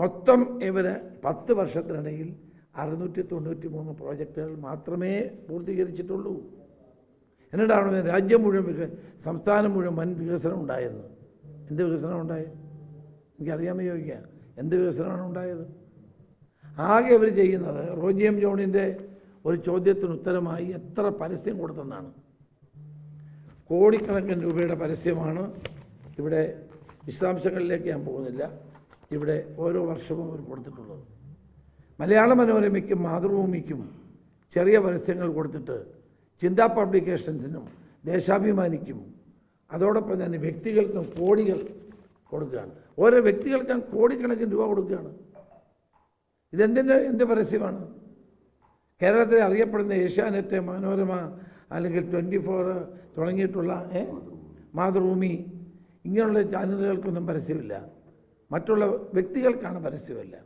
മൊത്തം ഇവർ പത്ത് വർഷത്തിനിടയിൽ അറുന്നൂറ്റി തൊണ്ണൂറ്റി മൂന്ന് പ്രോജക്റ്റുകൾ മാത്രമേ പൂർത്തീകരിച്ചിട്ടുള്ളൂ. എന്നിട്ടാണ് രാജ്യം മുഴുവൻ വിക സംസ്ഥാനം മുഴുവൻ വൻ വികസനം ഉണ്ടായെന്ന് എന്ത് വികസനം ഉണ്ടായത്? എനിക്കറിയാൻ ചോദിക്കുക എന്ത് വികസനമാണ് ഉണ്ടായത്? ആകെ അവർ ചെയ്യുന്നത് റോജി എം ജോണിന്റെ ഒരു ചോദ്യത്തിന് ഉത്തരമായി എത്ര പരസ്യം കൊടുത്തെന്നാണ്. കോടിക്കണക്കിന് രൂപയുടെ പരസ്യമാണ് ഇവിടെ വിശദാംശങ്ങളിലേക്ക് ഞാൻ പോകുന്നില്ല. ഇവിടെ ഓരോ വർഷവും അവർ കൊടുത്തിട്ടുള്ളത്. മലയാള മനോരമയ്ക്കും മാതൃഭൂമിക്കും ചെറിയ പരസ്യങ്ങൾ കൊടുത്തിട്ട് ചിന്താ പബ്ലിക്കേഷൻസിനും ദേശാഭിമാനിക്കും. അതോടൊപ്പം തന്നെ വ്യക്തികൾക്കും കോടികൾ കൊടുക്കുകയാണ്. ഓരോ വ്യക്തികൾക്കും കോടിക്കണക്കിന് രൂപ കൊടുക്കുകയാണ്. ഇതെന്തിന്റെ എന്ത് പരസ്യമാണ്? കേരളത്തിൽ അറിയപ്പെടുന്ന ഏഷ്യാനെറ്റ് മനോരമ അല്ലെങ്കിൽ ട്വന്റി ഫോർ തുടങ്ങിയിട്ടുള്ള മാതൃഭൂമി ഇങ്ങനെയുള്ള ചാനലുകൾക്കൊന്നും പരസ്യമില്ല. മറ്റുള്ള വ്യക്തികൾക്കാണ് പരസ്യമല്ല.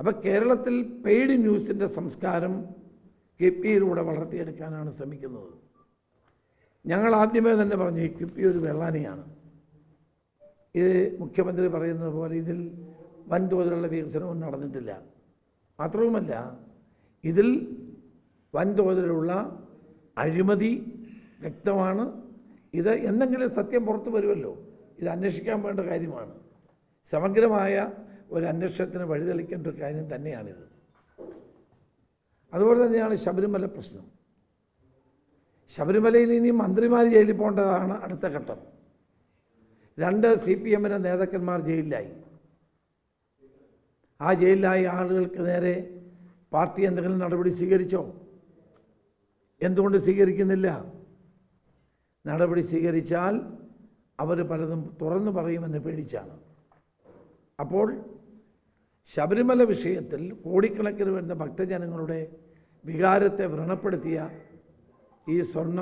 അപ്പോൾ കേരളത്തിൽ പെയ്ഡ് ന്യൂസിന്റെ സംസ്കാരം കിപ്പിയിലൂടെ വളർത്തിയെടുക്കാനാണ് ശ്രമിക്കുന്നത്. ഞങ്ങൾ ആദ്യമേ തന്നെ പറഞ്ഞു ഈ കിപ്പി ഒരു വെള്ളാനിയാണ്. ഇത് മുഖ്യമന്ത്രി പറയുന്നത് പോലെ ഇതിൽ വൻതോതിലുള്ള വികസനവും നടന്നിട്ടില്ല. മാത്രവുമല്ല ഇതിൽ വൻതോതിലുള്ള അഴിമതി വ്യക്തമാണ്. ഇത് എന്തെങ്കിലും സത്യം പുറത്തു വരുമല്ലോ. ഇത് അന്വേഷിക്കാൻ വേണ്ട കാര്യമാണ്. സമഗ്രമായ ഒരു അന്വേഷണത്തിന് വഴിതെളിക്കേണ്ട ഒരു കാര്യം തന്നെയാണിത്. അതുപോലെ തന്നെയാണ് ശബരിമല പ്രശ്നം. ശബരിമലയിൽ ഇനി മന്ത്രിമാർ ജയിലിൽ പോകേണ്ടതാണ് അടുത്ത ഘട്ടം. രണ്ട് സി പി എമ്മിന്റെ നേതാക്കന്മാർ ജയിലിലായി. ആ ജയിലിലായ ആളുകൾക്ക് നേരെ പാർട്ടി എന്തെങ്കിലും നടപടി സ്വീകരിച്ചോ? എന്തുകൊണ്ട് സ്വീകരിക്കുന്നില്ല? നടപടി സ്വീകരിച്ചാൽ അവർ പലതും തുറന്നു പറയുമെന്ന് പേടിച്ചാണ്. അപ്പോൾ ശബരിമല വിഷയത്തിൽ കോടിക്കണക്കിന് വരുന്ന ഭക്തജനങ്ങളുടെ വികാരത്തെ വ്രണപ്പെടുത്തിയ ഈ സ്വർണ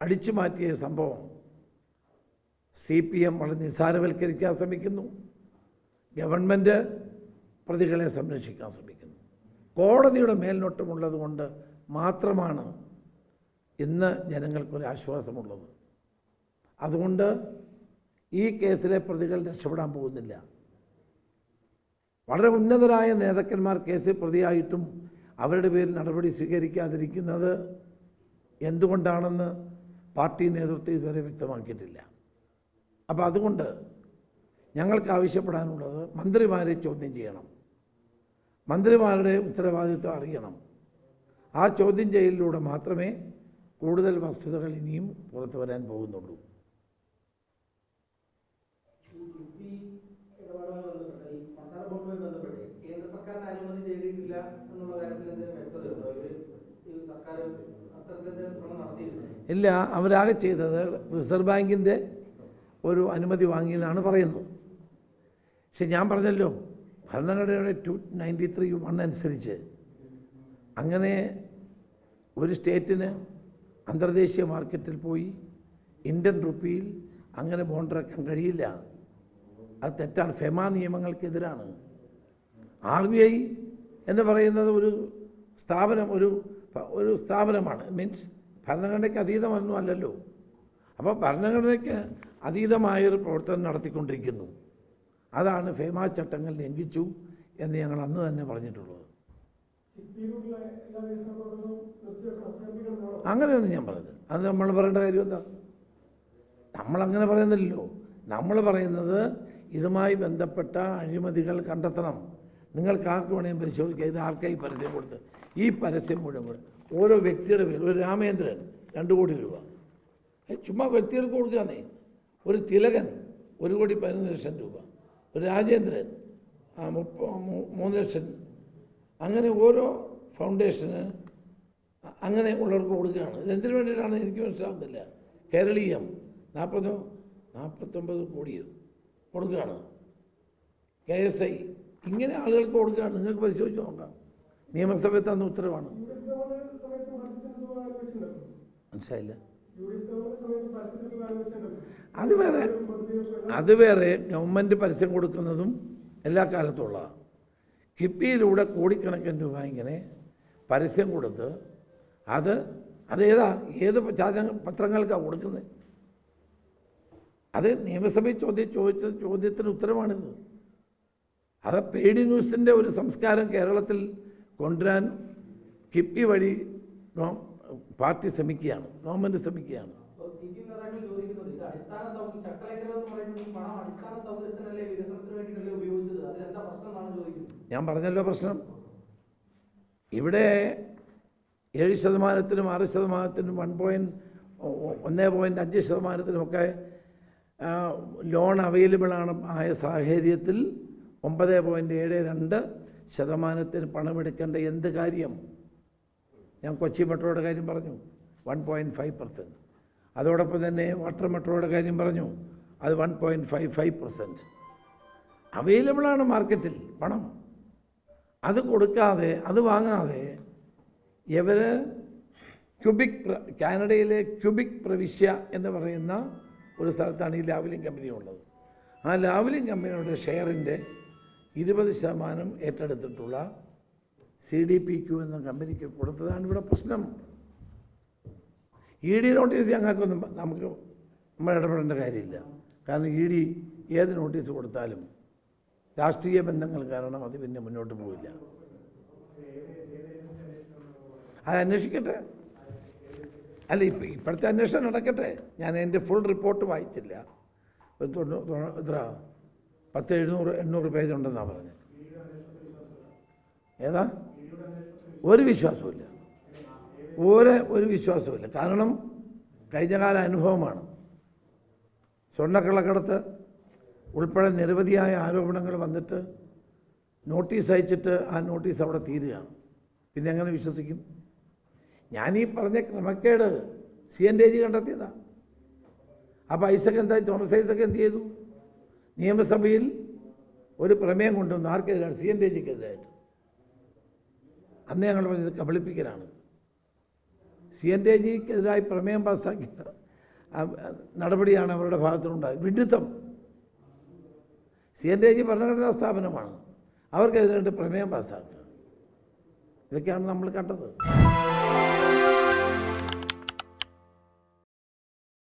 അടിച്ചു മാറ്റിയ സംഭവം സി പി എം വളരെ നിസ്സാരവൽക്കരിക്കാൻ ശ്രമിക്കുന്നു. ഗവൺമെന്റ് പ്രതികളെ സംരക്ഷിക്കാൻ ശ്രമിക്കുന്നു. കോടതിയുടെ മേൽനോട്ടമുള്ളത് കൊണ്ട് മാത്രമാണ് ഇന്ന് ജനങ്ങൾക്കൊരു ആശ്വാസമുള്ളത് അതുകൊണ്ട് ഈ കേസിലെ പ്രതികൾ രക്ഷപ്പെടാൻ പോകുന്നില്ല. വളരെ ഉന്നതരായ നേതാക്കന്മാർ കേസിൽ പ്രതിയായിട്ടും അവരുടെ പേരിൽ നടപടി സ്വീകരിക്കാതിരിക്കുന്നത് എന്തുകൊണ്ടാണെന്ന് പാർട്ടി നേതൃത്വം ഇതുവരെ വ്യക്തമാക്കിയിട്ടില്ല. അപ്പോൾ അതുകൊണ്ട് ഞങ്ങൾക്ക് ആവശ്യപ്പെടാനുള്ളത് മന്ത്രിമാരെ ചോദ്യം ചെയ്യണം. മന്ത്രിമാരുടെ ഉത്തരവാദിത്വം അറിയണം. ആ ചോദ്യം ചെയ്യലിലൂടെ മാത്രമേ കൂടുതൽ വസ്തുതകൾ ഇനിയും പുറത്തു വരാൻ പോകുന്നുള്ളൂ. ഇല്ല അവരാകെ ചെയ്തത് റിസർവ് ബാങ്കിന്റെ ഒരു അനുമതി വാങ്ങിയെന്നാണ് പറയുന്നത്. പക്ഷെ ഞാൻ പറഞ്ഞല്ലോ ഭരണഘടനയുടെ ടു നയന്റി ത്രീ വൺ അനുസരിച്ച് അങ്ങനെ ഒരു സ്റ്റേറ്റിന് അന്തർദേശീയ മാർക്കറ്റിൽ പോയി ഇന്ത്യൻ റുപ്പിയിൽ അങ്ങനെ ബോണ്ട് ഇറക്കാൻ കഴിയില്ല. അത് തെറ്റാണ്. ഫെമ നിയമങ്ങൾക്കെതിരാണ്. ആർ ബി ഐ എന്ന് പറയുന്നത് ഒരു സ്ഥാപനം ഒരു ഒരു സ്ഥാപനമാണ്. മീൻസ് ഭരണഘടനയ്ക്ക് അതീതമൊന്നും അല്ലല്ലോ. അപ്പോൾ ഭരണഘടനയ്ക്ക് അതീതമായൊരു പ്രവർത്തനം നടത്തിക്കൊണ്ടിരിക്കുന്നു. അതാണ് ഫേമ ചട്ടങ്ങൾ ലംഘിച്ചു എന്ന് ഞങ്ങൾ അന്ന് തന്നെ പറഞ്ഞിട്ടുള്ളത്. അങ്ങനെയൊന്നും ഞാൻ പറഞ്ഞത് അത് നമ്മൾ പറയേണ്ട കാര്യം എന്താ? നമ്മളങ്ങനെ പറയുന്നില്ലല്ലോ. നമ്മൾ പറയുന്നത് ഇതുമായി ബന്ധപ്പെട്ട അഴിമതികൾ കണ്ടെത്തണം. നിങ്ങൾക്ക് ആർക്ക് വേണമെങ്കിൽ പരിശോധിക്കുക ഇത് ആർക്കായി പരസ്യം കൊടുത്ത് ഈ പരസ്യം മുഴുവൻ ഓരോ വ്യക്തിയുടെ പേര് ഒരു രാമേന്ദ്രൻ രണ്ട് കോടി രൂപ. ചുമ്മാ വ്യക്തികൾക്ക് കൊടുക്കാന്നേ. ഒരു തിലകൻ ഒരു കോടി പതിനൊന്ന് ലക്ഷം രൂപ. ഒരു രാജേന്ദ്രൻ മുപ്പ മൂന്ന് ലക്ഷം. അങ്ങനെ ഓരോ ഫൗണ്ടേഷന് അങ്ങനെ ഉള്ളവർക്ക് കൊടുക്കുകയാണ്. ഇതെന്തിനു വേണ്ടിയിട്ടാണ് എനിക്ക് മനസ്സിലാവുന്നില്ല. കേരളീയം നാൽപ്പതോ നാൽപ്പത്തൊമ്പത് കോടി കൊടുക്കുകയാണ്. കെ എസ് ഐ ഇങ്ങനെ ആളുകൾക്ക് കൊടുക്കുകയാണ് നിങ്ങൾക്ക് പരിശോധിച്ച് നോക്കാം. നിയമസഭയിൽ തന്ന ഉത്തരവാണ്. മനസ്സിലായില്ല? അത് വേറെ അത് വേറെ ഗവൺമെന്റ് പരസ്യം കൊടുക്കുന്നതും എല്ലാ കാലത്തും ഉള്ളതാണ് കിഫ്ബിയിലൂടെ കോടിക്കണക്കിന് രൂപ ഇങ്ങനെ പരസ്യം കൊടുത്ത് അത് അതേതാ ഏത് പത്രങ്ങൾക്കാണ് കൊടുക്കുന്നത്? അത് നിയമസഭയിൽ ചോദ്യം ചോദിച്ച ചോദ്യത്തിന് ഉത്തരമാണിത്. അത് പേടി ന്യൂസിന്റെ ഒരു സംസ്കാരം കേരളത്തിൽ കൊണ്ടുവരാൻ കിഫ്ബി വഴി പാർട്ടി ശ്രമിക്കുകയാണ് ഗവൺമെന്റ് ശ്രമിക്കുകയാണ്. ഞാൻ പറഞ്ഞല്ലോ പ്രശ്നം. ഇവിടെ ഏഴ് ശതമാനത്തിനും ആറ് ശതമാനത്തിനും വൺ പോയിന്റ് ഒന്ന് പോയിന്റ് അഞ്ച് ശതമാനത്തിനുമൊക്കെ ലോൺ അവൈലബിൾ ആണ് ആയ സാഹചര്യത്തിൽ ഒമ്പത് പോയിന്റ് ഏഴ് രണ്ട് ശതമാനത്തിന് പണമെടുക്കേണ്ട എന്ത് കാര്യം? ഞാൻ കൊച്ചി മെട്രോയുടെ കാര്യം പറഞ്ഞു. One point five percent. അതോടൊപ്പം തന്നെ വാട്ടർ മെട്രോയുടെ കാര്യം പറഞ്ഞു. അത് one point five five percent. അവൈലബിളാണ് മാർക്കറ്റിൽ പണം. അത് കൊടുക്കാതെ അത് വാങ്ങാതെ ഇവർ ക്യൂബിക് കാനഡയിലെ ക്യൂബിക് പ്രവിശ്യ എന്ന് പറയുന്ന ഒരു സ്ഥലത്താണ് ഈ ലാവലിംഗ് കമ്പനി ഉള്ളത് ആ ലാവലിംഗ് കമ്പനിയുടെ ഷെയറിന്റെ ഇരുപത് ശതമാനം ഏറ്റെടുത്തിട്ടുള്ള സി ഡി പി ക്യു എന്ന കമ്പനിക്ക് കൊടുത്തതാണ് ഇവിടെ പ്രശ്നം. ഇ ഡി നോട്ടീസ് ഞങ്ങൾക്കൊന്നും നമുക്ക് നമ്മൾ ഇടപെടേണ്ട കാര്യമില്ല. കാരണം ഇ ഡി ഏത് നോട്ടീസ് കൊടുത്താലും രാഷ്ട്രീയ ബന്ധങ്ങൾ കാരണം അത് പിന്നെ മുന്നോട്ട് പോവില്ല. അത് അന്വേഷിക്കട്ടെ. അല്ല ഇപ്പം ഇപ്പോഴത്തെ അന്വേഷണം നടക്കട്ടെ. ഞാൻ എന്റെ ഫുൾ റിപ്പോർട്ട് വായിച്ചില്ല. എത്ര? പത്ത് എഴുന്നൂറ് എണ്ണൂറ് പേജ് ഉണ്ടെന്നാണ് പറഞ്ഞത് ഏതാ? ഒരു വിശ്വാസവുമില്ല. ഒരു ഒരു വിശ്വാസവുമില്ല. കാരണം കഴിഞ്ഞകാല അനുഭവമാണ്. സ്വർണക്കള്ളക്കടത്ത് ഉൾപ്പെടെ നിരവധിയായ ആരോപണങ്ങൾ വന്നിട്ട് നോട്ടീസ് അയച്ചിട്ട് ആ നോട്ടീസ് അവിടെ തീരുകയാണ്. പിന്നെ എങ്ങനെ വിശ്വസിക്കും? ഞാനീ പറഞ്ഞ ക്രമക്കേട് സി എൻ ഡി ജി കണ്ടെത്തിയതാണ് അപ്പോൾ ഐസക് എന്തായി? തോമസ് ഐസക് എന്ത് ചെയ്തു? നിയമസഭയിൽ ഒരു പ്രമേയം കൊണ്ടുവന്നു ആർക്കെതിരാണ്? സി എൻ ഡി ജിക്കെതിരായിട്ട് അന്ന് ഞങ്ങൾ പറഞ്ഞത് കബളിപ്പിക്കലാണ്. സി എൻ ഡി ജിക്കെതിരായി പ്രമേയം പാസ്സാക്കിയ നടപടിയാണ് അവരുടെ ഭാഗത്തുനിന്നുണ്ടായത്. വിഡിത്തം. സി എൻ ഡി ജി ഭരണഘടനാ സ്ഥാപനമാണ്. അവർക്കെതിരായിട്ട് പ്രമേയം പാസ്സാക്കുക. ഇതൊക്കെയാണ് നമ്മൾ കണ്ടത്.